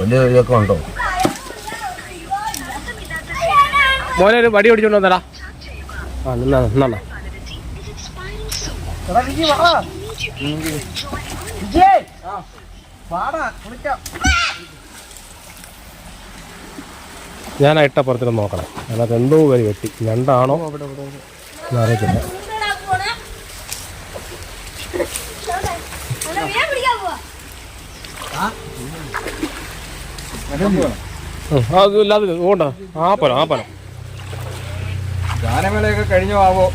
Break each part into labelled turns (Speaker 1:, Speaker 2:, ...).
Speaker 1: വലിയ ഉണ്ടോ?
Speaker 2: മോനെ ഒരു വടി ഓടിച്ചോണ്ട് വന്നടാ. ആ നിന്നാ നിന്നാ. ഞാൻ ആ ഇട്ട പുറത്തിട്ട് നോക്കണം. അതിനകത്ത് എന്തോ വരി വെട്ടി രണ്ടാണോ? അറിയത്തില്ല. ഉം, ഓണ്ട ആ ആ
Speaker 3: ഗാനമേളയൊക്കെ കഴിഞ്ഞു ആവോ?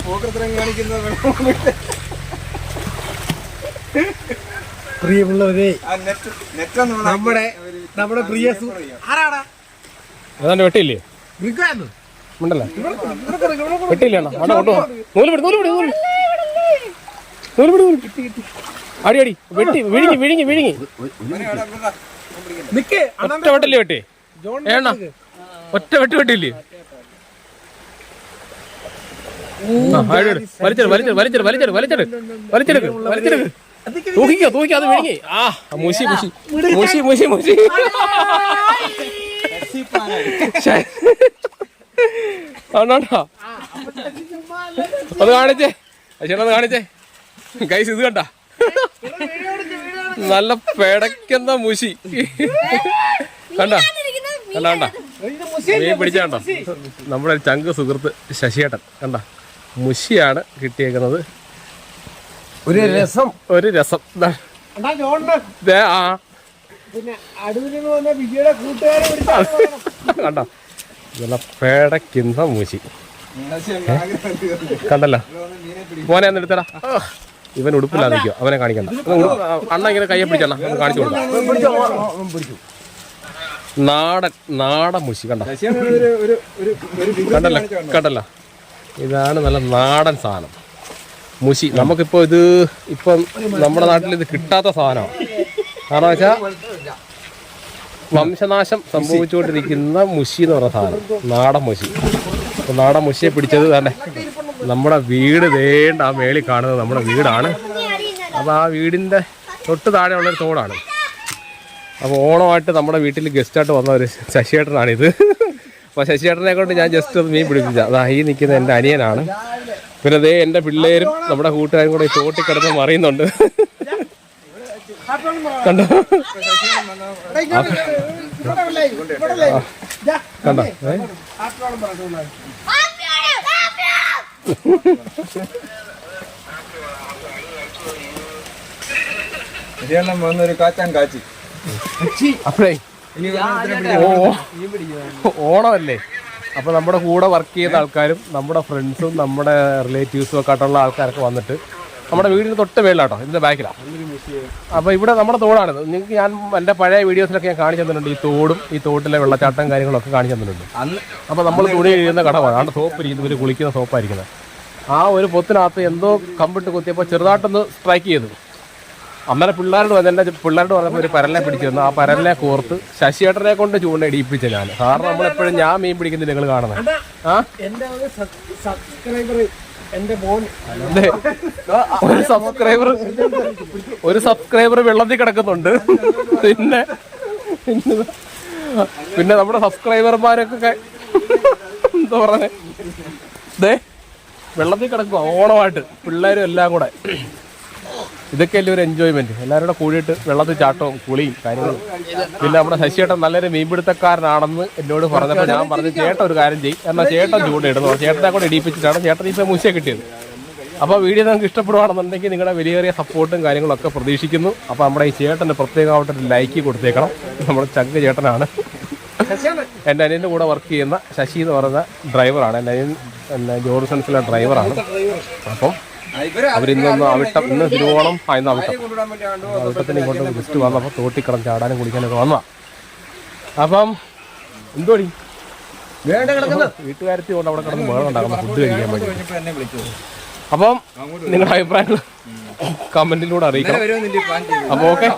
Speaker 3: പോക്കൃത്രം കാണിക്കുന്നത്.
Speaker 4: പ്രിയമുള്ളവരെ
Speaker 3: നെറ്റ്
Speaker 4: നമ്മുടെ നമ്മുടെ പ്രിയ
Speaker 2: ഏതാണ്ട്
Speaker 4: വെട്ടില്ലേ
Speaker 2: ഉണ്ടല്ലേ? വെട്ടിയില്ലേ അണ്ണാ അണ്ണാ കൊണ്ടുപോവാ നൂൽ വിട് നൂൽ വിട് നൂൽ. നൂൽ വിട് നൂൽ പിടി. അടി അടി. വെട്ടി വിഴുങ്ങി വിഴുങ്ങി വിഴുങ്ങി. ഒറ്റ വെട്ടല്ലേ വെട്ടി? ഏണ്ണ ഒറ്റ വെട്ട് അടി. വലിച്ചെടു വലിച്ചെടു വലിച്ചെടു വലിച്ചെടു വലിച്ചെടു. വലിച്ചെടുക്ക് വലിച്ചെടുക്ക്. തൂക്കിക്കോ തൂക്കിക്കോ അത് വിഴുങ്ങി. ആ മുശി മുശി. മുശി മുശി മുശി. ആണോട്ടോ അത് കാണിച്ചേ. അച്ഛനത് കാണിച്ചേ. കൈസ് ഇത് കണ്ട? നല്ല പെടക്കുന്ന മുശി. കണ്ടോ? കണ്ട കണ്ട? മീൻ പിടിച്ചാണ്ടോ നമ്മുടെ ചങ്ക് സുഹൃത്ത് ശശിയേട്ടൻ. കണ്ട? മുശിയാണ് കിട്ടിയേക്കുന്നത്.
Speaker 1: ഒരു രസം.
Speaker 2: ഒരു രസം. ആ. കണ്ട? നല്ല പേടക്കുന്ന മൂശി. കണ്ടല്ലോ? മോനെ എന്നെടുത്തടാ എടുത്തടാ. ഇവൻ ഉടുപ്പില്ലാതെ നിൽക്കുക അവനെ കാണിക്കണ്ട. അണ്ണ ഇങ്ങനെ കയ്യെ പിടിച്ചണ്ണ കാണിച്ചു കൊടുക്കാം. നാടൻ നാടൻ മുശി കണ്ട? കണ്ടല്ലോ കണ്ടല്ലോ. ഇതാണ് നല്ല നാടൻ സാധനം. മുശി. നമുക്കിപ്പോ ഇത് ഇപ്പം നമ്മുടെ നാട്ടിൽ ഇത് കിട്ടാത്ത സാധനമാണ്. കാരണം വെച്ചാ വംശനാശം സംഭവിച്ചുകൊണ്ടിരിക്കുന്ന മുശി എന്ന് പറഞ്ഞ സാധനം. നാടൻ മുശി. അപ്പൊ നാടൻ മുശിയെ പിടിച്ചത് തന്നെ നമ്മുടെ വീട് വേണ്ട ആ മേളിൽ കാണുന്നത് നമ്മുടെ വീടാണ്. അപ്പോൾ ആ വീടിന്റെ തൊട്ട് താഴെയുള്ള ഒരു തോടാണ്. അപ്പോൾ ഓണമായിട്ട് നമ്മുടെ വീട്ടിൽ ഗസ്റ്റായിട്ട് വന്ന ഒരു ശശിയേട്ടനാണിത്. അപ്പോൾ ശശിയേട്ടനെ കൊണ്ട് ഞാൻ ജസ്റ്റ് ഒന്ന് മീൻ പിടിപ്പിച്ച. അതാ ഈ നിൽക്കുന്ന എന്റെ അനിയനാണ്. പിന്നെ അതേ എന്റെ പിള്ളേരും നമ്മുടെ കൂട്ടുകാരും കൂടെ തോട്ടിൽ മറിയുന്നുണ്ട്. കണ്ടോ? കണ്ടോ?
Speaker 3: വന്നൊരു കാച്ചാൻ കാച്ചി.
Speaker 2: അപ്പോഴേ. ഓണമല്ലേ? അപ്പോൾ നമ്മുടെ കൂടെ വർക്ക് ചെയ്ത ആൾക്കാരും നമ്മുടെ ഫ്രണ്ട്സും നമ്മുടെ റിലേറ്റീവ്സും ഒക്കെ ആയിട്ടുള്ള ആൾക്കാരൊക്കെ വന്നിട്ട് നമ്മുടെ വീടിന് തൊട്ട് മേളിലാട്ടോ ഇതിന്റെ ബാക്കിലാണ് അപ്പോൾ ഇവിടെ നമ്മുടെ തോടാണ് നിങ്ങൾക്ക് ഞാൻ എന്റെ പഴയ വീഡിയോസിലൊക്കെ ഞാൻ കാണിച്ചു തന്നിട്ടുണ്ട് ഈ തോടും ഈ തോട്ടിലെ വെള്ളച്ചാട്ടം കാര്യങ്ങളൊക്കെ കാണിച്ചു തന്നിട്ടുണ്ട്. അപ്പോൾ നമ്മൾ തുണി കഴിയുന്ന കടമാണ് അവിടെ സോപ്പ് ഇരിക്കുന്നത് ഇവർ കുളിക്കുന്ന സോപ്പായിരിക്കുന്നത് ആ ഒരു പൊത്തിനകത്ത് എന്തോ കമ്പിട്ട് കുത്തിയപ്പോൾ ചെറുതായിട്ടൊന്ന് സ്ട്രൈക്ക് ചെയ്തു. അന്നേരം പിള്ളേരോട് വന്ന് എന്റെ പിള്ളേരോട് പറഞ്ഞപ്പോൾ ഒരു പരലിനെ പിടിച്ചു തന്നു ആ പരലിനെ കോർത്ത് ശശിയേട്ടനെ കൊണ്ട് ചൂണ്ട ഇടിയിപ്പിച്ച ഞാൻ. കാരണം നമ്മളെപ്പോഴും ഞാൻ മീൻ പിടിക്കുന്നില്ല നിങ്ങൾ കാണുന്നത്. ആ?
Speaker 4: എന്റെ ഒരു സബ്സ്ക്രൈബർ മോൻ
Speaker 2: ഒരു സബ്സ്ക്രൈബർ ഒരു സബ്സ്ക്രൈബർ വെള്ളത്തിൽ കിടക്കുന്നുണ്ട്. പിന്നെ പിന്നെ പിന്നെ നമ്മുടെ സബ്സ്ക്രൈബർമാരൊക്കെ എന്താ പറഞ്ഞേ? ദേ വെള്ളത്തിൽ കിടക്കുക ഓണമായിട്ട്. പിള്ളേരും എല്ലാം കൂടെ. ഇതൊക്കെ അല്ലേ ഒരു എൻജോയ്മെന്റ് എല്ലാവരും കൂടെ കൂടിയിട്ട് വെള്ളത്തിൽ ചാട്ടവും കുളിയും കാര്യങ്ങളും. പിന്നെ നമ്മുടെ ശശിയേട്ടൻ നല്ലൊരു മീൻപിടുത്തക്കാരനാണെന്ന് എന്നോട് പറഞ്ഞപ്പോൾ ഞാൻ പറഞ്ഞു ചേട്ടൻ ഒരു കാര്യം ചെയ്യും. എന്നാൽ ചേട്ടൻ ചൂണ്ടയിടുന്നു ചേട്ടനെ കൂടെ ഇടിപ്പിച്ചിട്ടാണ് ചേട്ടൻ ഇപ്പോൾ മുശയെ കിട്ടിയത്. അപ്പോൾ വീഡിയോ നിങ്ങൾക്ക് ഇഷ്ടപ്പെടുവാണെന്നുണ്ടെങ്കിൽ നിങ്ങളുടെ വലിയ വലിയ സപ്പോർട്ടും കാര്യങ്ങളൊക്കെ പ്രതീക്ഷിക്കുന്നു. അപ്പോൾ നമ്മുടെ ഈ ചേട്ടന് പ്രത്യേകമായിട്ടൊരു ലൈക്ക് കൊടുത്തേക്കണം. നമ്മുടെ ചങ്ക് ചേട്ടനാണ്. എന്റെ അനിയന്റെ കൂടെ വർക്ക് ചെയ്യുന്ന ശശി എന്ന് പറയുന്ന ഡ്രൈവറാണ് എന്റെ അനിയൻ ജോർസൺസിലെ ഡ്രൈവറാണ് അപ്പം അവരിന്നൊന്ന് അവിട്ടം ഇന്ന് തിരുവോണം ആ ഇന്ന് അവിട്ടം. അവിട്ടത്തിന് ഇങ്ങോട്ട് വന്നപ്പോൾ തോട്ടി കിടന്ന് ചാടാനും കുളിക്കാനൊക്കെ വന്നതാ. അപ്പം എന്തോടി? വീട്ടുകാരത്തി കൊണ്ട് അവിടെ കിടന്ന് വേണം ഉണ്ടാക്കുന്ന ഫുഡ് കഴിക്കാൻ വേണ്ടി അപ്പം നിങ്ങളുടെ അഭിപ്രായങ്ങൾ കമന്റിലൂടെ അറിയിക്കണം. അപ്പോൾ ഓക്കെ.